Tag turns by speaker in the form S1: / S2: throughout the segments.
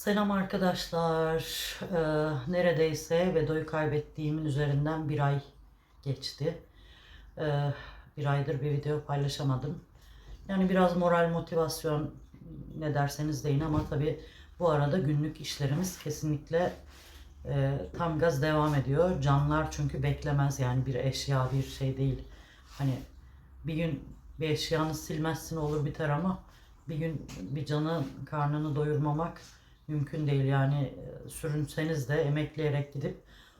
S1: Selam arkadaşlar. Ee, neredeyse Vedo'yu kaybettiğimin üzerinden bir ay geçti. Ee, bir aydır bir video paylaşamadım. Yani biraz moral motivasyon ne derseniz deyin ama tabii bu arada günlük işlerimiz kesinlikle e, tam gaz devam ediyor. Canlar çünkü beklemez yani bir eşya bir şey değil. Hani bir gün bir eşyanı silmezsin olur biter ama bir gün bir canı karnını doyurmamak mümkün değil. Yani e, sürünseniz de emekleyerek gidip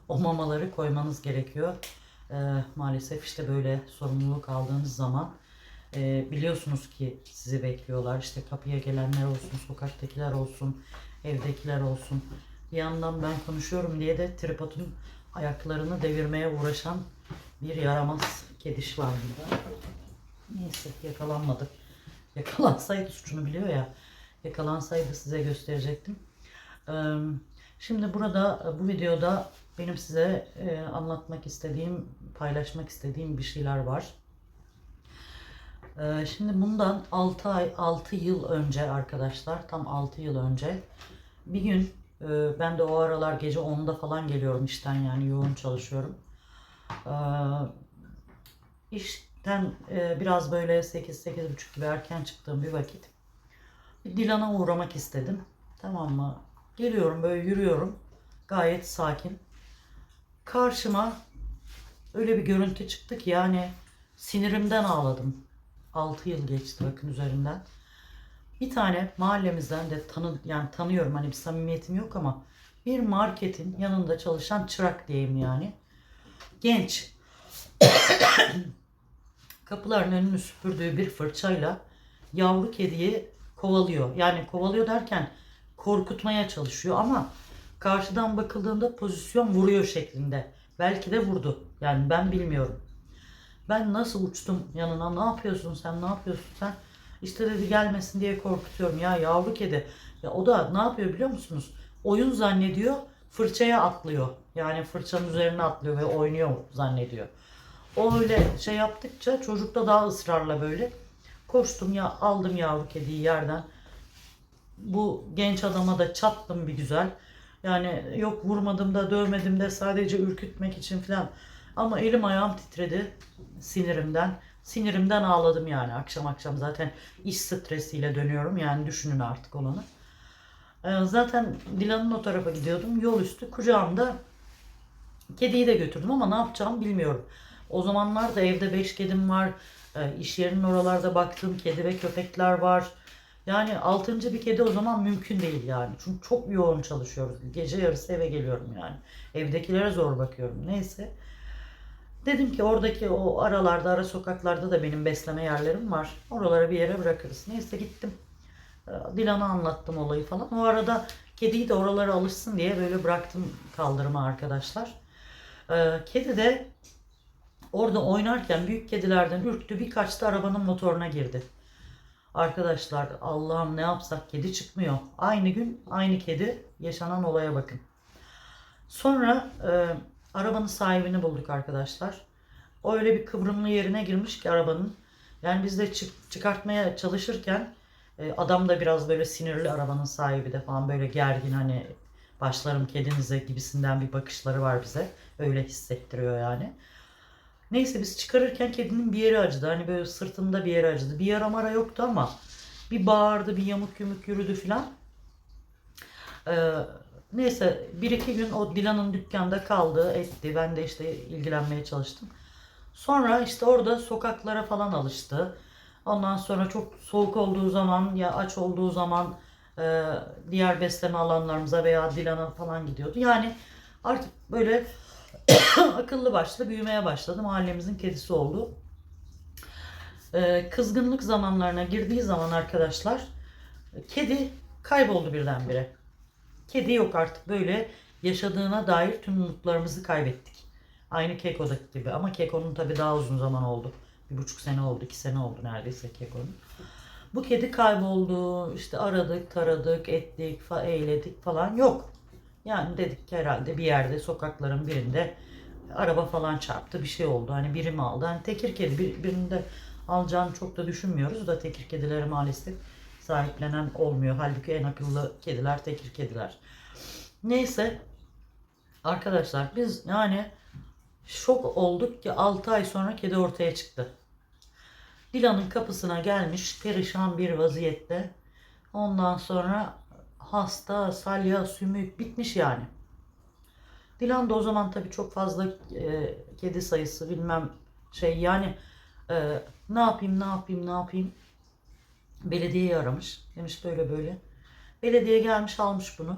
S1: o mamaları koymanız gerekiyor. Ee, maalesef işte böyle sorumluluk aldığınız zaman e, biliyorsunuz ki sizi bekliyorlar. İşte kapıya gelenler olsun, sokaktakiler olsun, evdekiler olsun. Bir yandan ben konuşuyorum diye de tripodun ayaklarını devirmeye uğraşan bir yaramaz kediş var burada. Neyse yakalanmadık. Yakalansaydı suçunu biliyor ya. Yakalansaydı size gösterecektim. Şimdi burada bu videoda benim size e, anlatmak istediğim, paylaşmak istediğim bir şeyler var. Ee, Şimdi bundan 6 ay, 6 yıl önce arkadaşlar, tam 6 yıl önce bir gün e, ben de o aralar gece 10'da falan geliyorum işten yani yoğun çalışıyorum. İşten e, biraz böyle 8-8.30 gibi erken çıktığım bir vakit Dilan'a uğramak istedim. Tamam mı? Geliyorum böyle yürüyorum. Gayet sakin. Karşıma öyle bir görüntü çıktı ki yani sinirimden ağladım. 6 yıl geçti bakın üzerinden. Bir tane mahallemizden de tanı yani tanıyorum hani bir samimiyetim yok ama bir marketin yanında çalışan çırak diyeyim yani. Genç. Kapıların önünü süpürdüğü bir fırçayla yavru kediyi kovalıyor. Yani kovalıyor derken korkutmaya çalışıyor ama karşıdan bakıldığında pozisyon vuruyor şeklinde. Belki de vurdu. Yani ben bilmiyorum. Ben nasıl uçtum yanına ne yapıyorsun sen ne yapıyorsun sen? İşte dedi gelmesin diye korkutuyorum ya yavru kedi. Ya o da ne yapıyor biliyor musunuz? Oyun zannediyor fırçaya atlıyor. Yani fırçanın üzerine atlıyor ve oynuyor zannediyor. O öyle şey yaptıkça çocuk da daha ısrarla böyle koştum ya aldım yavru kediyi yerden. Bu genç adama da çattım bir güzel. Yani yok vurmadım da dövmedim de sadece ürkütmek için falan. Ama elim ayağım titredi sinirimden. Sinirimden ağladım yani akşam akşam zaten iş stresiyle dönüyorum yani düşünün artık olanı. Ee, Zaten Dilan'ın o tarafa gidiyordum. Yol üstü kucağımda kediyi de götürdüm ama ne yapacağımı bilmiyorum. O zamanlar da evde 5 kedim var. E, iş yerinin oralarda baktığım kedi ve köpekler var. Yani altıncı bir kedi o zaman mümkün değil yani. Çünkü çok yoğun çalışıyoruz. Gece yarısı eve geliyorum yani. Evdekilere zor bakıyorum. Neyse. Dedim ki oradaki o aralarda, ara sokaklarda da benim besleme yerlerim var. Oralara bir yere bırakırız. Neyse gittim. E, Dilan'a anlattım olayı falan. O arada kediyi de oralara alışsın diye böyle bıraktım kaldırıma arkadaşlar. E, Kedi de Orada oynarken büyük kedilerden ürktü. Birkaç da arabanın motoruna girdi. Arkadaşlar Allah'ım ne yapsak kedi çıkmıyor. Aynı gün aynı kedi yaşanan olaya bakın. Sonra e, arabanın sahibini bulduk arkadaşlar. O öyle bir kıvrımlı yerine girmiş ki arabanın. Yani biz de çık- çıkartmaya çalışırken e, adam da biraz böyle sinirli arabanın sahibi de falan böyle gergin hani başlarım kedinize gibisinden bir bakışları var bize. Öyle hissettiriyor yani. Neyse biz çıkarırken kedinin bir yeri acıdı. Hani böyle sırtında bir yeri acıdı. Bir yara mara yoktu ama bir bağırdı, bir yamuk yumuk yürüdü filan. Ee, neyse bir iki gün o Dilan'ın dükkanda kaldı, etti. Ben de işte ilgilenmeye çalıştım. Sonra işte orada sokaklara falan alıştı. Ondan sonra çok soğuk olduğu zaman ya aç olduğu zaman e, diğer besleme alanlarımıza veya Dilan'a falan gidiyordu. Yani artık böyle akıllı başlı büyümeye başladı. Mahallemizin kedisi oldu. Ee, kızgınlık zamanlarına girdiği zaman arkadaşlar kedi kayboldu birdenbire. Kedi yok artık böyle yaşadığına dair tüm umutlarımızı kaybettik. Aynı Keko'daki gibi ama Keko'nun tabii daha uzun zaman oldu. Bir buçuk sene oldu, iki sene oldu neredeyse Keko'nun. Bu kedi kayboldu, işte aradık, taradık, ettik, fa eyledik falan yok. Yani dedik ki herhalde bir yerde sokakların birinde araba falan çarptı bir şey oldu. Hani biri mi aldı? Hani tekir kedi bir, birini de alacağını çok da düşünmüyoruz da tekir kedileri maalesef sahiplenen olmuyor. Halbuki en akıllı kediler tekir kediler. Neyse arkadaşlar biz yani şok olduk ki 6 ay sonra kedi ortaya çıktı. Dilan'ın kapısına gelmiş perişan bir vaziyette. Ondan sonra hasta, salya, sümük bitmiş yani. Dilan da o zaman tabii çok fazla e, kedi sayısı bilmem şey yani e, ne yapayım ne yapayım ne yapayım. Belediyeyi aramış. Demiş böyle böyle. Belediye gelmiş almış bunu.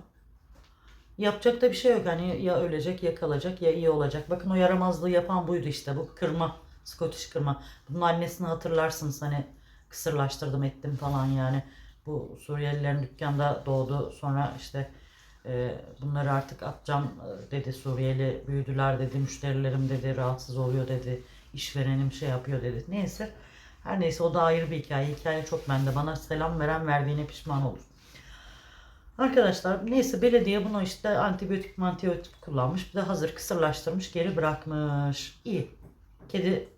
S1: Yapacak da bir şey yok. Hani ya ölecek ya kalacak ya iyi olacak. Bakın o yaramazlığı yapan buydu işte. Bu kırma. Scottish kırma. Bunun annesini hatırlarsınız hani kısırlaştırdım ettim falan yani. Bu Suriyelilerin dükkanda doğdu. Sonra işte e, bunları artık atacağım e, dedi. Suriyeli büyüdüler dedi. Müşterilerim dedi. Rahatsız oluyor dedi. İşverenim şey yapıyor dedi. Neyse. Her neyse o da ayrı bir hikaye. Hikaye çok bende. Bana selam veren verdiğine pişman olur. Arkadaşlar neyse belediye bunu işte antibiyotik antibiyotik kullanmış. Bir de hazır kısırlaştırmış geri bırakmış. İyi. Kedi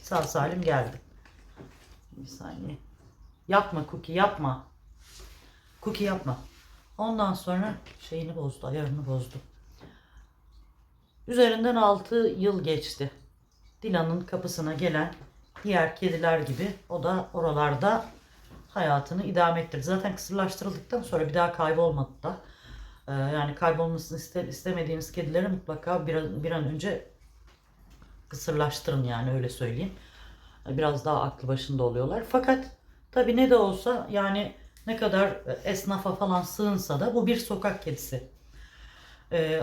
S1: sağ salim geldi. Bir saniye. Yapma Cookie yapma. Cookie yapma. Ondan sonra şeyini bozdu, ayarını bozdu. Üzerinden 6 yıl geçti. Dilan'ın kapısına gelen diğer kediler gibi o da oralarda hayatını idame ettirdi. Zaten kısırlaştırıldıktan sonra bir daha kaybolmadı da. Ee, yani kaybolmasını iste, istemediğiniz kedileri mutlaka bir, an- bir an önce kısırlaştırın yani öyle söyleyeyim. Biraz daha aklı başında oluyorlar. Fakat tabii ne de olsa yani ne kadar esnafa falan sığınsa da bu bir sokak kedisi.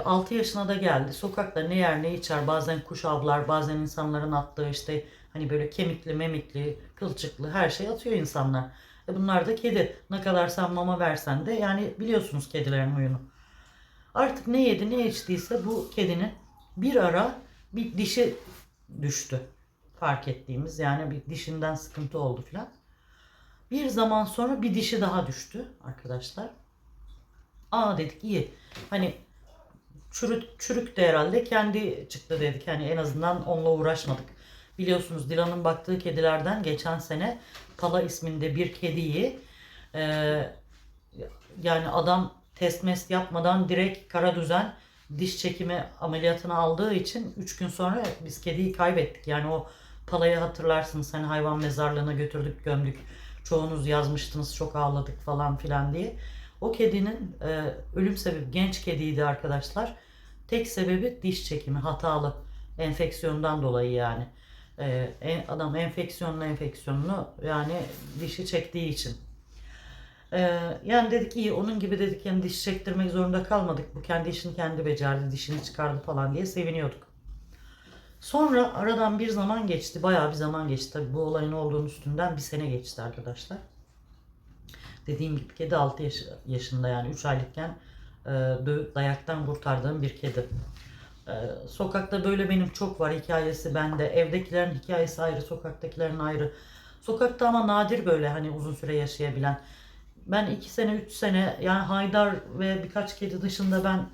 S1: 6 yaşına da geldi. Sokakta ne yer ne içer. Bazen kuş avlar, bazen insanların attığı işte hani böyle kemikli, memikli, kılçıklı her şey atıyor insanlar. E bunlar da kedi. Ne kadar sen mama versen de yani biliyorsunuz kedilerin huyunu. Artık ne yedi ne içtiyse bu kedinin bir ara bir dişi düştü. Fark ettiğimiz yani bir dişinden sıkıntı oldu filan. Bir zaman sonra bir dişi daha düştü arkadaşlar. Aa dedik iyi. Hani çürük, çürük de herhalde kendi çıktı dedik. Hani en azından onunla uğraşmadık. Biliyorsunuz Dilan'ın baktığı kedilerden geçen sene Pala isminde bir kediyi e, yani adam test mest yapmadan direkt kara düzen diş çekimi ameliyatını aldığı için 3 gün sonra biz kediyi kaybettik. Yani o Pala'yı hatırlarsınız hani hayvan mezarlığına götürdük gömdük. Çoğunuz yazmıştınız çok ağladık falan filan diye. O kedinin e, ölüm sebebi genç kediydi arkadaşlar. Tek sebebi diş çekimi hatalı enfeksiyondan dolayı yani. E, en- adam enfeksiyonlu enfeksiyonlu yani dişi çektiği için. E, yani dedik iyi onun gibi dedik yani diş çektirmek zorunda kalmadık. Bu kendi işini kendi becerdi dişini çıkardı falan diye seviniyorduk. Sonra aradan bir zaman geçti. Bayağı bir zaman geçti. Tabii bu olayın olduğunun üstünden bir sene geçti arkadaşlar. Dediğim gibi kedi 6 yaş- yaşında yani 3 aylıkken e, dayaktan kurtardığım bir kedi. E, sokakta böyle benim çok var hikayesi bende. Evdekilerin hikayesi ayrı, sokaktakilerin ayrı. Sokakta ama nadir böyle hani uzun süre yaşayabilen. Ben 2 sene 3 sene yani Haydar ve birkaç kedi dışında ben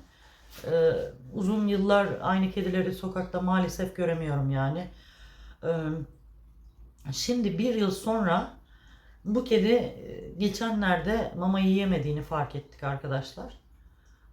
S1: e, uzun yıllar aynı kedileri sokakta maalesef göremiyorum yani. E, şimdi bir yıl sonra bu kedi e, geçenlerde mama yiyemediğini fark ettik arkadaşlar.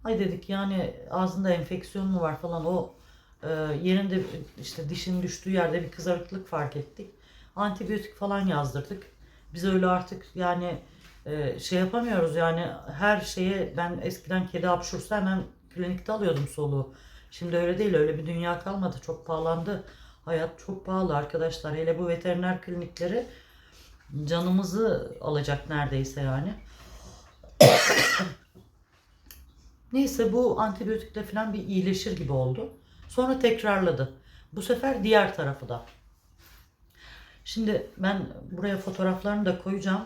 S1: Ay dedik yani ağzında enfeksiyon mu var falan o e, yerinde işte dişin düştüğü yerde bir kızarıklık fark ettik. Antibiyotik falan yazdırdık. Biz öyle artık yani e, şey yapamıyoruz yani her şeye ben eskiden kedi hapşursa hemen klinikte alıyordum soluğu. Şimdi öyle değil öyle bir dünya kalmadı çok pahalandı. Hayat çok pahalı arkadaşlar hele bu veteriner klinikleri canımızı alacak neredeyse yani. Neyse bu antibiyotikle falan bir iyileşir gibi oldu. Sonra tekrarladı. Bu sefer diğer tarafı da. Şimdi ben buraya fotoğraflarını da koyacağım.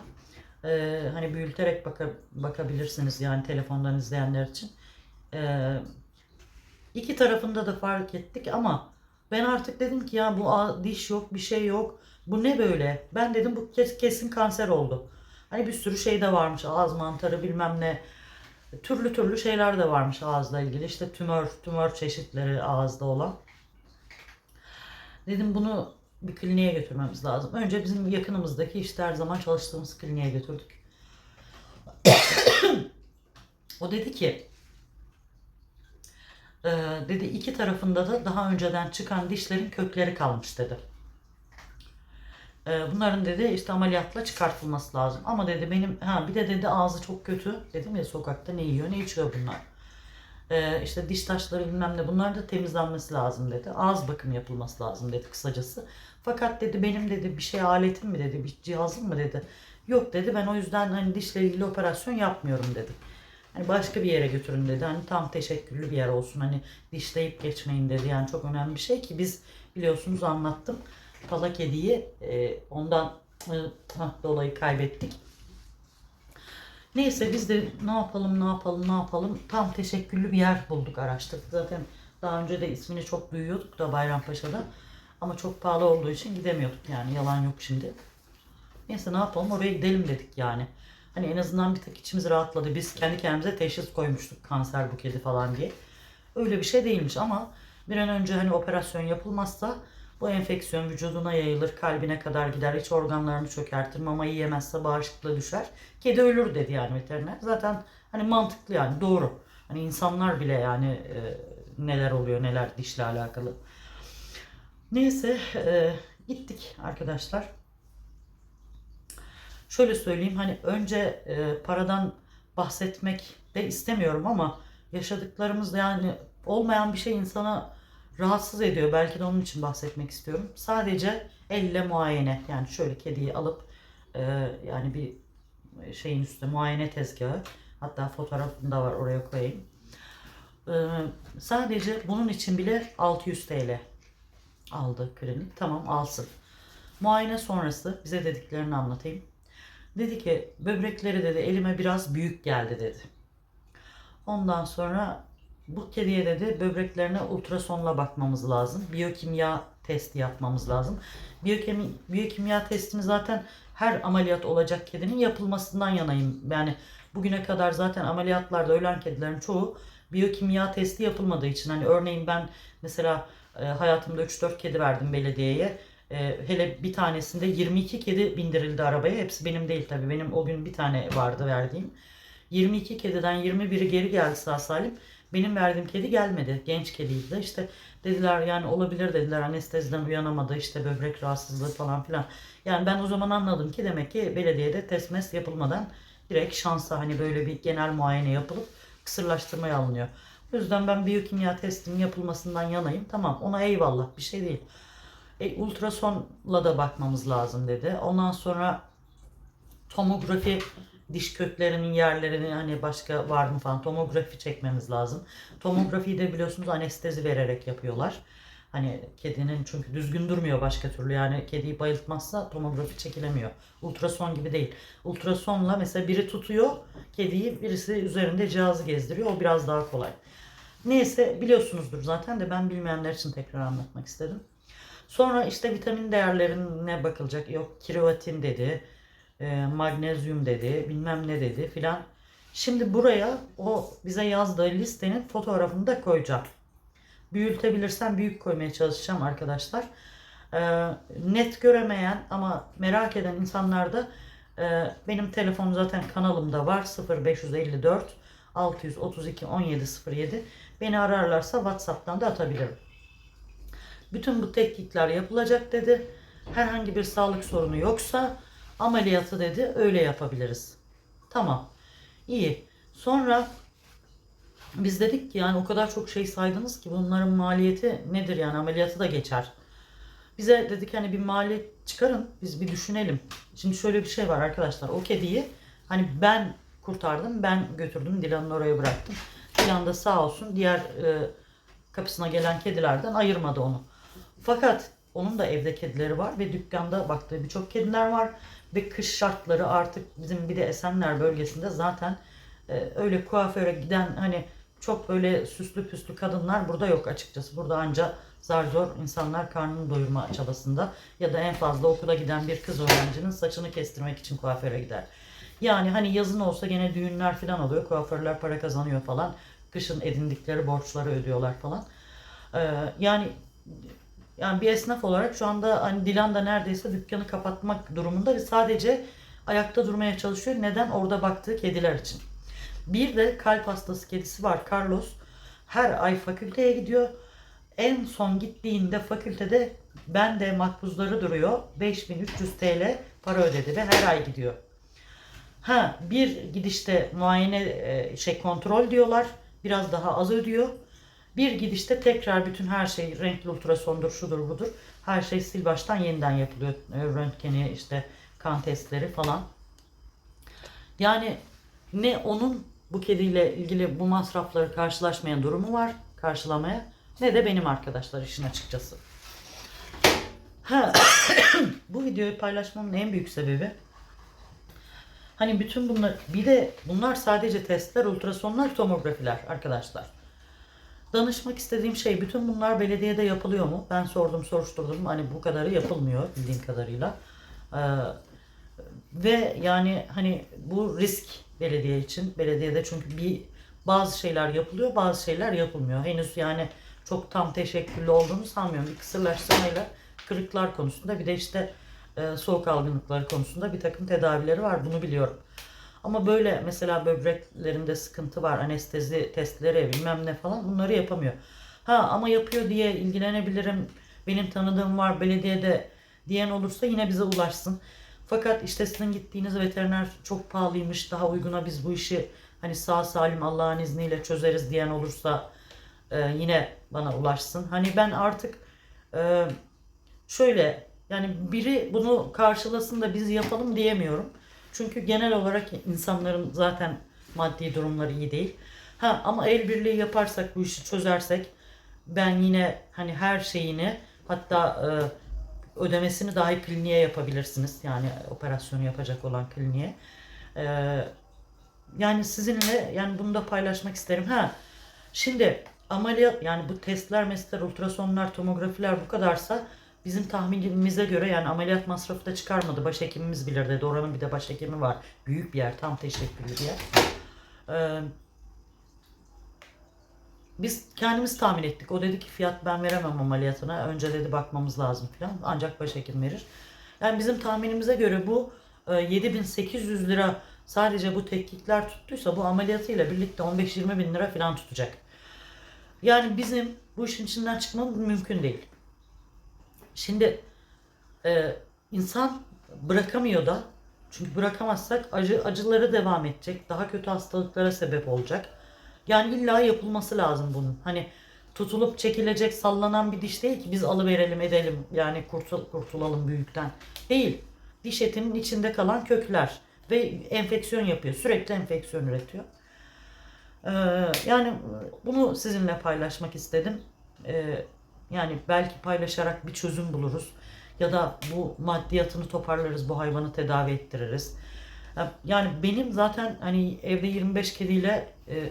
S1: Ee, hani büyüterek baka, bakabilirsiniz yani telefondan izleyenler için. Ee, iki tarafında da fark ettik ama ben artık dedim ki ya bu diş yok bir şey yok. Bu ne böyle? Ben dedim bu kes- kesin kanser oldu. Hani bir sürü şey de varmış ağız mantarı bilmem ne. Türlü türlü şeyler de varmış ağızla ilgili. İşte tümör, tümör çeşitleri ağızda olan. Dedim bunu bir kliniğe götürmemiz lazım. Önce bizim yakınımızdaki işte her zaman çalıştığımız kliniğe götürdük. O dedi ki e, dedi iki tarafında da daha önceden çıkan dişlerin kökleri kalmış dedi. E, bunların dedi işte ameliyatla çıkartılması lazım. Ama dedi benim ha bir de dedi ağzı çok kötü. Dedim ya sokakta ne yiyor ne içiyor bunlar. E, işte diş taşları bilmem ne bunlar da temizlenmesi lazım dedi. Ağız bakımı yapılması lazım dedi kısacası. Fakat dedi benim dedi bir şey aletim mi dedi bir cihazım mı dedi. Yok dedi ben o yüzden hani dişle ilgili operasyon yapmıyorum dedi. Hani başka bir yere götürün dedi. Hani tam teşekküllü bir yer olsun. Hani dişleyip geçmeyin dedi. Yani çok önemli bir şey ki biz biliyorsunuz anlattım. Pala kediyi e, ondan e, dolayı kaybettik. Neyse biz de ne yapalım ne yapalım ne yapalım tam teşekküllü bir yer bulduk araştırdık. Zaten daha önce de ismini çok duyuyorduk da Bayrampaşa'da. Ama çok pahalı olduğu için gidemiyorduk yani yalan yok şimdi. Neyse ne yapalım oraya gidelim dedik yani. Hani en azından bir tek içimiz rahatladı. Biz kendi kendimize teşhis koymuştuk kanser bu kedi falan diye. Öyle bir şey değilmiş ama bir an önce hani operasyon yapılmazsa bu enfeksiyon vücuduna yayılır, kalbine kadar gider, iç organlarını çökertir, mamayı yemezse bağışıklığı düşer. Kedi ölür dedi yani veteriner. Zaten hani mantıklı yani doğru. Hani insanlar bile yani e, neler oluyor neler dişle alakalı. Neyse e, gittik arkadaşlar şöyle söyleyeyim hani önce e, paradan bahsetmek de istemiyorum ama yaşadıklarımız yani olmayan bir şey insana rahatsız ediyor. Belki de onun için bahsetmek istiyorum. Sadece elle muayene yani şöyle kediyi alıp e, yani bir şeyin üstüne muayene tezgahı hatta fotoğrafını da var oraya koyayım. E, sadece bunun için bile 600 TL aldı klinik. Tamam alsın. Muayene sonrası bize dediklerini anlatayım. Dedi ki böbrekleri dedi elime biraz büyük geldi dedi. Ondan sonra bu kediye dedi böbreklerine ultrasonla bakmamız lazım. Biyokimya testi yapmamız lazım. Biyokimi, biyokimya testini zaten her ameliyat olacak kedinin yapılmasından yanayım. Yani bugüne kadar zaten ameliyatlarda ölen kedilerin çoğu biyokimya testi yapılmadığı için hani örneğin ben mesela e, hayatımda 3-4 kedi verdim belediyeye. E, hele bir tanesinde 22 kedi bindirildi arabaya. Hepsi benim değil tabii. Benim o gün bir tane vardı verdiğim. 22 kediden 21'i geri geldi sağ salim. Benim verdiğim kedi gelmedi. Genç kediydi de işte dediler yani olabilir dediler anesteziden uyanamadı işte böbrek rahatsızlığı falan filan. Yani ben o zaman anladım ki demek ki belediyede test mes yapılmadan direkt şansa hani böyle bir genel muayene yapılıp kısırlaştırmaya alınıyor. O yüzden ben biyokimya testinin yapılmasından yanayım. Tamam ona eyvallah bir şey değil. E, ultrasonla da bakmamız lazım dedi. Ondan sonra tomografi diş köklerinin yerlerini hani başka var mı falan tomografi çekmemiz lazım. Tomografiyi de biliyorsunuz anestezi vererek yapıyorlar. Hani kedinin çünkü düzgün durmuyor başka türlü yani kediyi bayıltmazsa tomografi çekilemiyor. Ultrason gibi değil. Ultrasonla mesela biri tutuyor kediyi birisi üzerinde cihazı gezdiriyor o biraz daha kolay. Neyse biliyorsunuzdur zaten de ben bilmeyenler için tekrar anlatmak istedim. Sonra işte vitamin değerlerine bakılacak. Yok kirivatin dedi, e, magnezyum dedi, bilmem ne dedi filan. Şimdi buraya o bize yazdığı listenin fotoğrafını da koyacağım. Büyütebilirsem büyük koymaya çalışacağım arkadaşlar. E, net göremeyen ama merak eden insanlar da e, benim telefonum zaten kanalımda var 0554 632 1707 beni ararlarsa WhatsApp'tan da atabilirim. Bütün bu tetkikler yapılacak dedi. Herhangi bir sağlık sorunu yoksa ameliyatı dedi öyle yapabiliriz. Tamam. İyi. Sonra biz dedik ki yani o kadar çok şey saydınız ki bunların maliyeti nedir yani ameliyatı da geçer. Bize dedik hani bir maliyet çıkarın biz bir düşünelim. Şimdi şöyle bir şey var arkadaşlar o kediyi hani ben kurtardım ben götürdüm Dilan'ın oraya bıraktım. Dilan da sağ olsun diğer e, kapısına gelen kedilerden ayırmadı onu. Fakat onun da evde kedileri var ve dükkanda baktığı birçok kediler var. Ve kış şartları artık bizim bir de Esenler bölgesinde zaten e, öyle kuaföre giden hani çok böyle süslü püslü kadınlar burada yok açıkçası. Burada ancak zar zor insanlar karnını doyurma çabasında ya da en fazla okula giden bir kız öğrencinin saçını kestirmek için kuaföre gider. Yani hani yazın olsa gene düğünler falan oluyor. Kuaförler para kazanıyor falan. Kışın edindikleri borçları ödüyorlar falan. Ee, yani yani bir esnaf olarak şu anda hani Dilan da neredeyse dükkanı kapatmak durumunda ve sadece ayakta durmaya çalışıyor. Neden? Orada baktığı kediler için. Bir de kalp hastası kedisi var Carlos. Her ay fakülteye gidiyor. En son gittiğinde fakültede ben de makbuzları duruyor. 5300 TL para ödedi ve her ay gidiyor. Ha bir gidişte muayene e, şey kontrol diyorlar. Biraz daha az ödüyor. Bir gidişte tekrar bütün her şey renkli ultrasondur şudur budur. Her şey sil baştan yeniden yapılıyor. E, Röntgeni işte kan testleri falan. Yani ne onun bu kediyle ilgili bu masrafları karşılaşmayan durumu var karşılamaya ne de benim arkadaşlar işin açıkçası. Ha, bu videoyu paylaşmamın en büyük sebebi hani bütün bunlar bir de bunlar sadece testler, ultrasonlar, tomografiler arkadaşlar. Danışmak istediğim şey bütün bunlar belediyede yapılıyor mu? Ben sordum, soruşturdum. Hani bu kadarı yapılmıyor bildiğim kadarıyla. Ee, ve yani hani bu risk belediye için. Belediyede çünkü bir bazı şeyler yapılıyor, bazı şeyler yapılmıyor. Henüz yani çok tam teşekküllü olduğunu sanmıyorum. Bir kısırlaştırmayla kırıklar konusunda bir de işte e, soğuk algınlıkları konusunda bir takım tedavileri var. Bunu biliyorum. Ama böyle mesela böbreklerinde sıkıntı var, anestezi testleri bilmem ne falan bunları yapamıyor. Ha ama yapıyor diye ilgilenebilirim. Benim tanıdığım var belediyede diyen olursa yine bize ulaşsın. Fakat işte sizin gittiğiniz veteriner çok pahalıymış. Daha uyguna biz bu işi hani sağ salim Allah'ın izniyle çözeriz diyen olursa e, yine bana ulaşsın. Hani ben artık e, şöyle yani biri bunu karşılasın da biz yapalım diyemiyorum. Çünkü genel olarak insanların zaten maddi durumları iyi değil. Ha ama el birliği yaparsak bu işi çözersek ben yine hani her şeyini hatta e, ödemesini dahi kliniğe yapabilirsiniz. Yani operasyonu yapacak olan kliniğe. E, yani sizinle yani bunu da paylaşmak isterim. Ha şimdi ameliyat yani bu testler, mesler, ultrasonlar, tomografiler bu kadarsa bizim tahminimize göre yani ameliyat masrafı da çıkarmadı. Başhekimimiz bilir dedi. Oranın bir de başhekimi var. Büyük bir yer. Tam teşekküllü bir yer. Ee, biz kendimiz tahmin ettik. O dedi ki fiyat ben veremem ameliyatına. Önce dedi bakmamız lazım falan. Ancak başhekim verir. Yani bizim tahminimize göre bu e, 7800 lira sadece bu tetkikler tuttuysa bu ameliyatıyla birlikte 15-20 bin lira falan tutacak. Yani bizim bu işin içinden çıkmamız mümkün değil. Şimdi e, insan bırakamıyor da çünkü bırakamazsak acı acıları devam edecek. Daha kötü hastalıklara sebep olacak. Yani illa yapılması lazım bunun. Hani tutulup çekilecek sallanan bir diş değil ki biz alıverelim edelim yani kurtul, kurtulalım büyükten. Değil. Diş etinin içinde kalan kökler ve enfeksiyon yapıyor. Sürekli enfeksiyon üretiyor. Ee, yani bunu sizinle paylaşmak istedim. Ee, yani belki paylaşarak bir çözüm buluruz. Ya da bu maddiyatını toparlarız, bu hayvanı tedavi ettiririz. Yani benim zaten hani evde 25 kediyle e,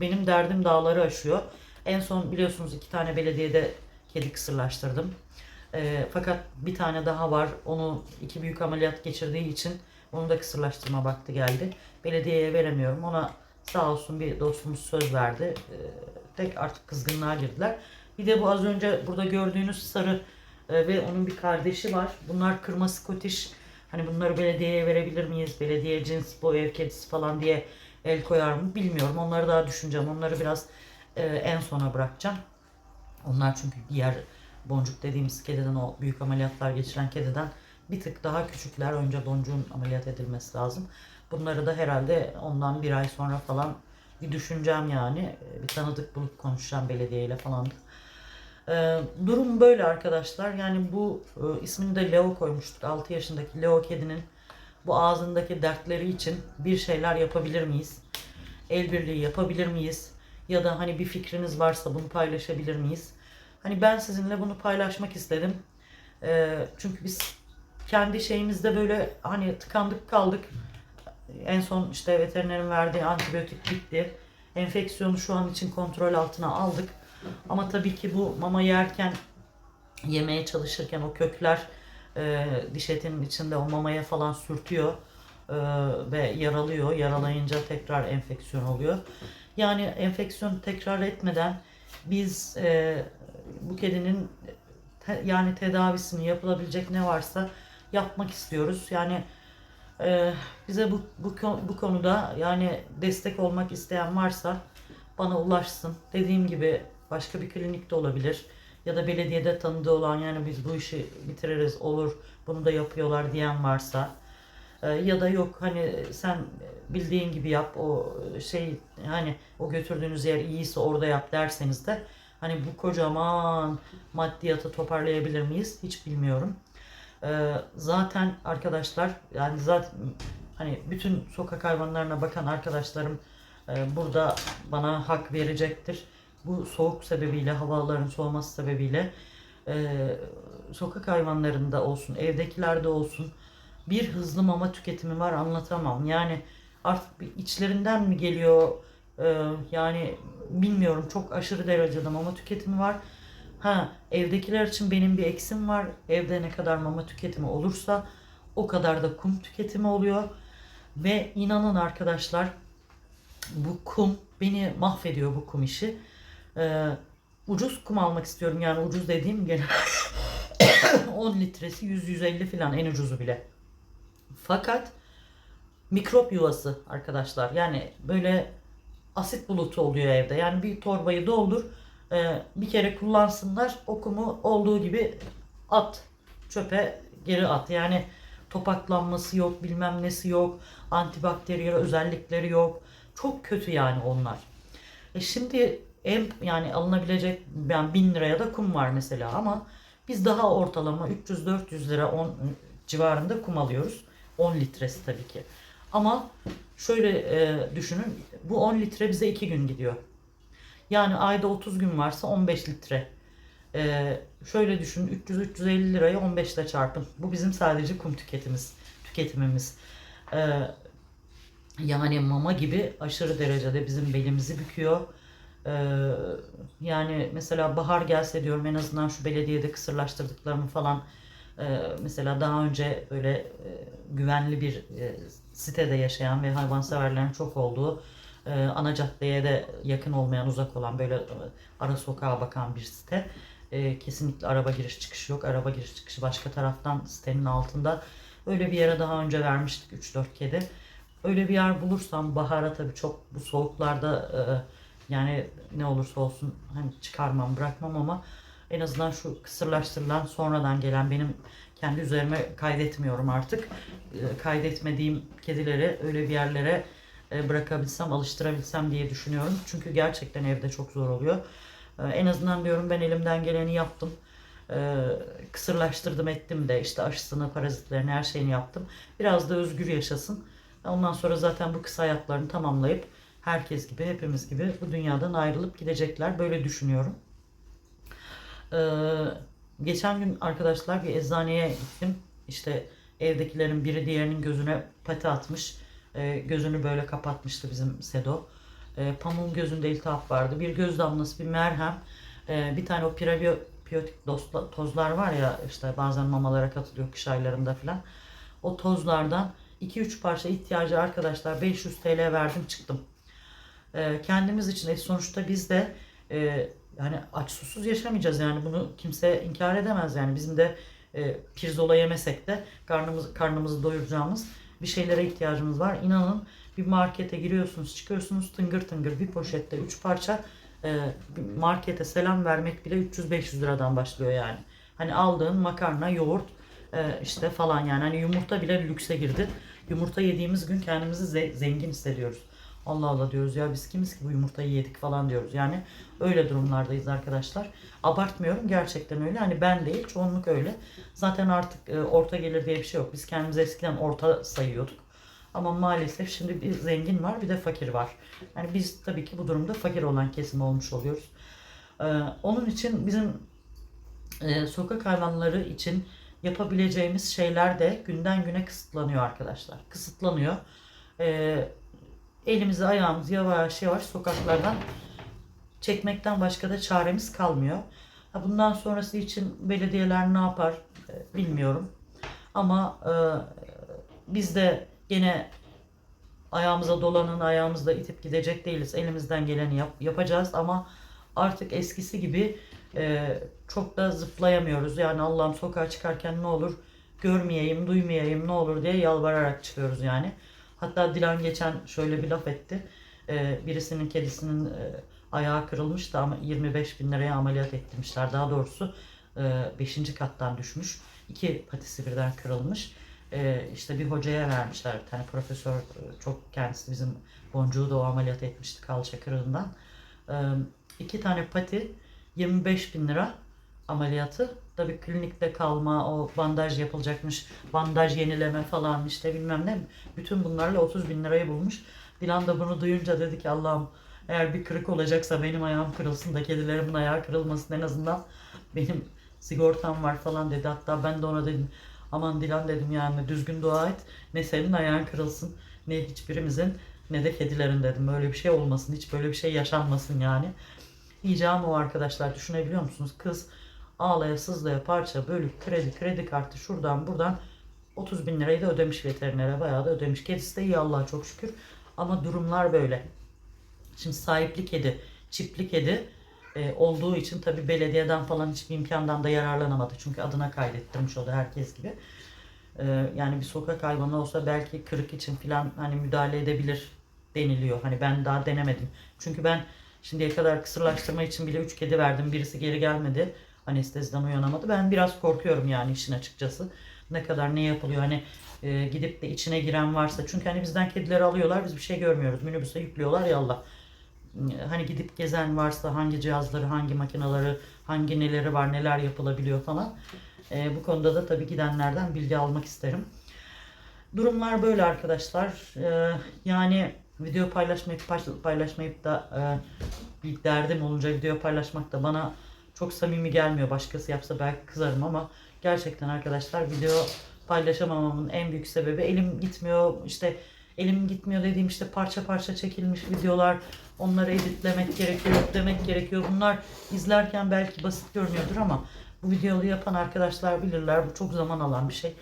S1: benim derdim dağları aşıyor. En son biliyorsunuz iki tane belediyede kedi kısırlaştırdım. E, fakat bir tane daha var. Onu iki büyük ameliyat geçirdiği için onu da kısırlaştırma vakti geldi. Belediyeye veremiyorum. Ona sağ olsun bir dostumuz söz verdi. E, tek artık kızgınlığa girdiler. Bir de bu az önce burada gördüğünüz sarı e, ve onun bir kardeşi var. Bunlar kırma Scottish. Hani bunları belediyeye verebilir miyiz? Belediye cins bu ev kedisi falan diye el koyar mı bilmiyorum. Onları daha düşüneceğim. Onları biraz e, en sona bırakacağım. Onlar çünkü diğer boncuk dediğimiz kediden o büyük ameliyatlar geçiren kediden bir tık daha küçükler. Önce boncuğun ameliyat edilmesi lazım. Bunları da herhalde ondan bir ay sonra falan bir düşüneceğim yani. Bir tanıdık bulup konuşacağım belediyeyle falan. Ee, durum böyle arkadaşlar. Yani bu e, ismini de Leo koymuştuk. 6 yaşındaki Leo kedinin bu ağzındaki dertleri için bir şeyler yapabilir miyiz? El birliği yapabilir miyiz? Ya da hani bir fikriniz varsa bunu paylaşabilir miyiz? Hani ben sizinle bunu paylaşmak istedim. Ee, çünkü biz kendi şeyimizde böyle hani tıkandık kaldık. En son işte veterinerin verdiği antibiyotik bitti. Enfeksiyonu şu an için kontrol altına aldık. Ama tabii ki bu mama yerken yemeye çalışırken o kökler e, diş etinin içinde o mamaya falan sürtüyor e, ve yaralıyor. Yaralayınca tekrar enfeksiyon oluyor. Yani enfeksiyon tekrar etmeden biz e, bu kedinin te, yani tedavisini yapılabilecek ne varsa yapmak istiyoruz. Yani Ee, bize bu, bu, bu konuda yani destek olmak isteyen varsa bana ulaşsın. Dediğim gibi başka bir klinikte olabilir ya da belediyede tanıdığı olan yani biz bu işi bitiririz olur bunu da yapıyorlar diyen varsa Ee, ya da yok hani sen bildiğin gibi yap o şey hani o götürdüğünüz yer iyiyse orada yap derseniz de hani bu kocaman maddiyatı toparlayabilir miyiz hiç bilmiyorum. Ee, zaten arkadaşlar yani zaten hani bütün sokak hayvanlarına bakan arkadaşlarım e, burada bana hak verecektir. Bu soğuk sebebiyle havaların soğuması sebebiyle e, sokak hayvanlarında olsun evdekilerde olsun bir hızlı mama tüketimi var anlatamam. Yani artık içlerinden mi geliyor e, yani bilmiyorum çok aşırı derecede mama tüketimi var. Ha evdekiler için benim bir eksim var. Evde ne kadar mama tüketimi olursa o kadar da kum tüketimi oluyor. Ve inanın arkadaşlar bu kum beni mahvediyor bu kum işi. Ee, ucuz kum almak istiyorum yani ucuz dediğim gene 10 litresi 100-150 falan en ucuzu bile. Fakat mikrop yuvası arkadaşlar. Yani böyle asit bulutu oluyor evde. Yani bir torbayı doldur. e, bir kere kullansınlar. O kumu olduğu gibi at. Çöpe geri at. Yani topaklanması yok, bilmem nesi yok. Antibakteriyel özellikleri yok. Çok kötü yani onlar. E şimdi en yani alınabilecek yani 1000 liraya da kum var mesela ama biz daha ortalama 300-400 lira 10 civarında kum alıyoruz. 10 litresi tabii ki. Ama şöyle e, düşünün bu 10 litre bize 2 gün gidiyor. Yani ayda 30 gün varsa 15 litre. E, şöyle düşünün 300-350 lirayı 15 ile çarpın. Bu bizim sadece kum tüketimimiz. tüketimimiz. E, yani mama gibi aşırı derecede bizim belimizi büküyor. Ee, yani mesela bahar gelse diyorum en azından şu belediyede kısırlaştırdıklarımı falan e, mesela daha önce böyle e, güvenli bir e, sitede yaşayan ve hayvanseverlerin çok olduğu e, ana caddeye de yakın olmayan uzak olan böyle ara sokağa bakan bir site. Kesinlikle araba giriş çıkışı yok. Araba giriş çıkışı başka taraftan sitenin altında. Öyle bir yere daha önce vermiştik 3-4 kedi. Öyle bir yer bulursam bahara tabii çok bu soğuklarda e, yani ne olursa olsun hani çıkarmam bırakmam ama en azından şu kısırlaştırılan sonradan gelen benim kendi üzerime kaydetmiyorum artık. E, kaydetmediğim kedileri öyle bir yerlere e, bırakabilsem, alıştırabilsem diye düşünüyorum. Çünkü gerçekten evde çok zor oluyor. E, en azından diyorum ben elimden geleni yaptım. E, kısırlaştırdım ettim de işte aşısını, parazitlerini her şeyini yaptım. Biraz da özgür yaşasın. Ondan sonra zaten bu kısa hayatlarını tamamlayıp herkes gibi, hepimiz gibi bu dünyadan ayrılıp gidecekler. Böyle düşünüyorum. Ee, geçen gün arkadaşlar bir eczaneye gittim. İşte evdekilerin biri diğerinin gözüne pati atmış. Ee, gözünü böyle kapatmıştı bizim Sedo. Ee, pamuğun gözünde iltihap vardı. Bir göz damlası, bir merhem, ee, bir tane o prebiyotik dosla- tozlar var ya işte bazen mamalara katılıyor kış aylarında falan. O tozlardan 2-3 parça ihtiyacı arkadaşlar 500 TL verdim çıktım. Ee, kendimiz için e, sonuçta biz de e, yani aç susuz yaşamayacağız yani bunu kimse inkar edemez yani bizim de e, pirzola yemesek de karnımız karnımızı doyuracağımız bir şeylere ihtiyacımız var. İnanın bir markete giriyorsunuz çıkıyorsunuz tıngır tıngır bir poşette 3 parça e, markete selam vermek bile 300-500 liradan başlıyor yani. Hani aldığın makarna, yoğurt e, işte falan yani hani yumurta bile lükse girdi. Yumurta yediğimiz gün kendimizi ze- zengin hissediyoruz. Allah Allah diyoruz ya biz kimiz ki bu yumurtayı yedik falan diyoruz. Yani öyle durumlardayız arkadaşlar. Abartmıyorum gerçekten öyle. Hani ben değil çoğunluk öyle. Zaten artık e, orta gelir diye bir şey yok. Biz kendimizi eskiden orta sayıyorduk. Ama maalesef şimdi bir zengin var bir de fakir var. Yani biz tabii ki bu durumda fakir olan kesim olmuş oluyoruz. Ee, onun için bizim e, sokak hayvanları için yapabileceğimiz şeyler de günden güne kısıtlanıyor arkadaşlar. Kısıtlanıyor. Ee, elimizi ayağımızı yavaş yavaş sokaklardan çekmekten başka da çaremiz kalmıyor. Bundan sonrası için belediyeler ne yapar e, bilmiyorum. Ama e, biz de gene ayağımıza dolanın ayağımızda itip gidecek değiliz. Elimizden geleni yap, yapacağız ama artık eskisi gibi e, çok da zıplayamıyoruz. Yani Allah'ım sokağa çıkarken ne olur görmeyeyim, duymayayım ne olur diye yalvararak çıkıyoruz yani. Hatta Dilan geçen şöyle bir laf etti. Ee, birisinin kedisinin e, ayağı kırılmıştı ama 25 bin liraya ameliyat ettirmişler. Daha doğrusu 5. kattan düşmüş. İki patisi birden kırılmış. Ee, işte bir hocaya vermişler. Bir tane profesör e, çok kendisi bizim boncuğu da o ameliyat etmişti kalça kırığından. Ee, iki tane pati 25 bin lira ameliyatı. Tabii klinikte kalma, o bandaj yapılacakmış, bandaj yenileme falan işte bilmem ne. Bütün bunlarla 30 bin lirayı bulmuş. Dilan da bunu duyunca dedi ki Allah'ım eğer bir kırık olacaksa benim ayağım kırılsın da kedilerimin ayağı kırılmasın en azından benim sigortam var falan dedi. Hatta ben de ona dedim aman Dilan dedim yani düzgün dua et ne senin ayağın kırılsın ne hiçbirimizin ne de kedilerin dedim. Böyle bir şey olmasın hiç böyle bir şey yaşanmasın yani. Diyeceğim o arkadaşlar düşünebiliyor musunuz? Kız ağlaya sızlaya parça bölük kredi kredi kartı şuradan buradan 30 bin lirayı da ödemiş veterinere bayağı da ödemiş. Kedisi de iyi Allah'a çok şükür. Ama durumlar böyle. Şimdi sahipli kedi, çipli kedi e, olduğu için tabi belediyeden falan hiçbir imkandan da yararlanamadı. Çünkü adına kaydettirmiş o da herkes gibi. E, yani bir sokak hayvanı olsa belki kırık için falan hani müdahale edebilir deniliyor. Hani ben daha denemedim. Çünkü ben şimdiye kadar kısırlaştırma için bile 3 kedi verdim. Birisi geri gelmedi. Anesteziden uyanamadı. Ben biraz korkuyorum yani işin açıkçası. Ne kadar ne yapılıyor hani e, gidip de içine giren varsa. Çünkü hani bizden kedileri alıyorlar biz bir şey görmüyoruz. Minibüse yüklüyorlar ya Allah hani gidip gezen varsa hangi cihazları, hangi makinaları, hangi neleri var, neler yapılabiliyor falan. E, bu konuda da tabii gidenlerden bilgi almak isterim. Durumlar böyle arkadaşlar. E, yani video paylaşmayıp paylaşmayıp da e, bir derdim olunca video paylaşmak da bana çok samimi gelmiyor. Başkası yapsa belki kızarım ama gerçekten arkadaşlar video paylaşamamamın en büyük sebebi elim gitmiyor. İşte elim gitmiyor dediğim işte parça parça çekilmiş videolar onları editlemek gerekiyor, yüklemek gerekiyor. Bunlar izlerken belki basit görünüyordur ama bu videoyu yapan arkadaşlar bilirler. Bu çok zaman alan bir şey.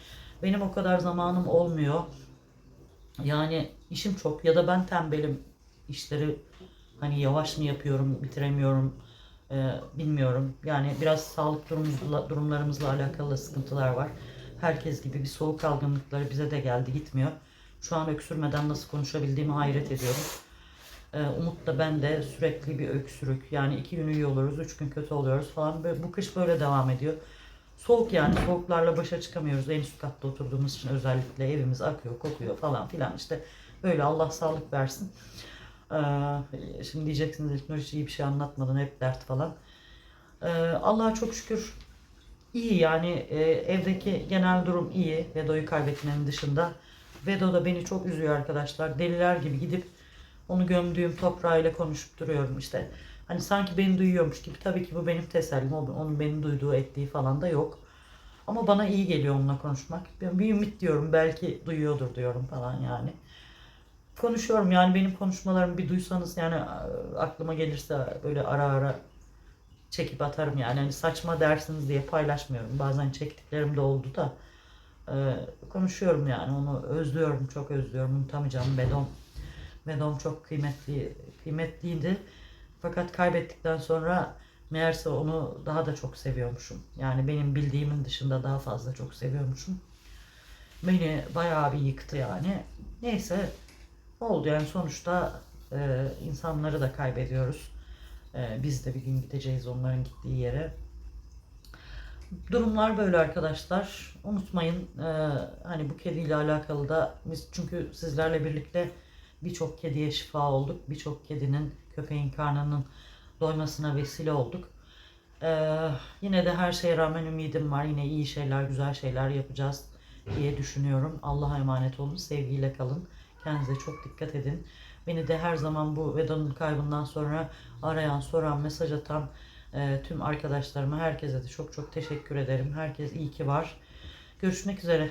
S1: Benim o kadar zamanım olmuyor. Yani işim çok ya da ben tembelim. İşleri hani yavaş mı yapıyorum, bitiremiyorum e, bilmiyorum. Yani biraz sağlık durumumuzla, durumlarımızla alakalı sıkıntılar var. Herkes gibi bir soğuk algınlıkları bize de geldi gitmiyor. Şu an öksürmeden nasıl konuşabildiğimi hayret ediyorum. Ee, Umut da ben de sürekli bir öksürük. Yani iki gün iyi oluyoruz, üç gün kötü oluyoruz falan. Böyle, bu kış böyle devam ediyor. Soğuk yani soğuklarla başa çıkamıyoruz. En üst katta oturduğumuz için özellikle evimiz akıyor, kokuyor falan filan. İşte böyle Allah sağlık versin. Ee, şimdi diyeceksiniz İlknur hiç iyi bir şey anlatmadın hep dert falan. Ee, Allah'a çok şükür iyi yani e, evdeki genel durum iyi. Vedo'yu kaybetmenin dışında. Vedo da beni çok üzüyor arkadaşlar. Deliler gibi gidip onu gömdüğüm toprağıyla konuşup duruyorum işte. Hani sanki beni duyuyormuş gibi. Tabii ki bu benim tesellim. Onun beni duyduğu ettiği falan da yok. Ama bana iyi geliyor onunla konuşmak. Bir ümit diyorum. Belki duyuyordur diyorum falan yani. Konuşuyorum. Yani benim konuşmalarımı bir duysanız yani a- aklıma gelirse böyle ara ara çekip atarım yani. Hani saçma dersiniz diye paylaşmıyorum. Bazen çektiklerim de oldu da. Ee, konuşuyorum yani. Onu özlüyorum çok özlüyorum. Unutamayacağım. Bedom Bedom çok kıymetli kıymetliydi. Fakat kaybettikten sonra meğerse onu daha da çok seviyormuşum. Yani benim bildiğimin dışında daha fazla çok seviyormuşum. Beni bayağı bir yıktı yani. Neyse oldu yani sonuçta e, insanları da kaybediyoruz E, biz de bir gün gideceğiz onların gittiği yere Durumlar böyle arkadaşlar. Unutmayın e, hani bu kediyle alakalı da biz çünkü sizlerle birlikte birçok kediye şifa olduk. Birçok kedinin köpeğin karnının doymasına vesile olduk. E, yine de her şeye rağmen ümidim var. Yine iyi şeyler, güzel şeyler yapacağız diye düşünüyorum. Allah'a emanet olun. Sevgiyle kalın. Kendinize çok dikkat edin. Beni de her zaman bu Veda'nın kaybından sonra arayan, soran, mesaj atan e, tüm arkadaşlarıma, herkese de çok çok teşekkür ederim. Herkes iyi ki var. Görüşmek üzere.